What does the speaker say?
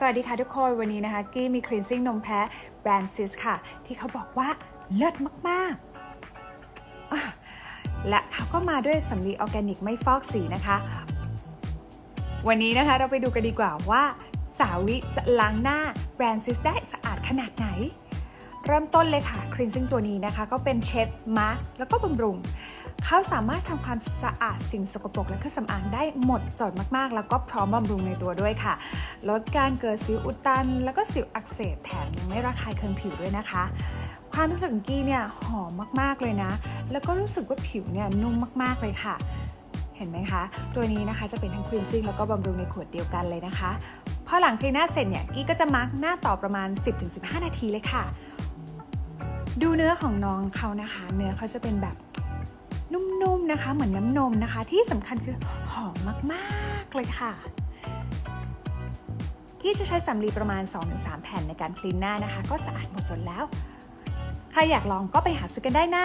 สวัสดีค่ะทุกคนวันนี้นะคะ กี้มีครีนซิ่งนมแพ้แบรนด์ซิสค่ะ ที่เขาบอกว่าเลิศมากๆ และเขาก็มาด้วยสำลีออร์แกนิกไม่ฟอกสีนะคะ วันนี้นะคะเราไปดูกันดีกว่าว่า สาวิจะล้างหน้าแบรนด์ซิสได้สะอาดขนาดไหน เริ่มต้นเลยค่ะครีนซิ่งตัวนี้นะคะ ก็เป็นเช็ดมาร์กแล้วก็บำรุงเขาสามารถทำความสะอาดสิ่งสกปรกและเครื่องสำอางได้หมดจดมากๆ แล้วก็พร้อมบำรุงในตัวด้วยค่ะ ลดการเกิดสิวอุดตัน แล้วก็สิวอักเสบแถมยังไม่ระคายเคืองผิวด้วยนะคะ ความรู้สึกกี้เนี่ยหอมมากๆเลยนะ แล้วก็รู้สึกว่าผิวเนี่ยนุ่มมากๆเลยค่ะ เห็นไหมคะ ตัวนี้นะคะจะเป็นทั้งคลีนซิ่งแล้วก็บำรุงในขวดเดียวกันเลยนะคะพอหลังคลีนหน้าเสร็จเนี่ยกี้ก็จะมาร์กหน้าต่อประมาณ 10-15 นาทีเลยค่ะ ดูเนื้อของน้องเขานะคะ เนื้อเขาจะเป็นแบบนุ่มๆนะคะ เหมือนน้ำนมนะคะ ที่สำคัญคือหอมมากๆเลยค่ะที่จะใช้สำลีประมาณ 2-3 แผ่นในการคลีนหน้านะคะ ก็สะอาดหมดจดแล้ว ใครอยากลองก็ไปหาซื้อกันได้นะ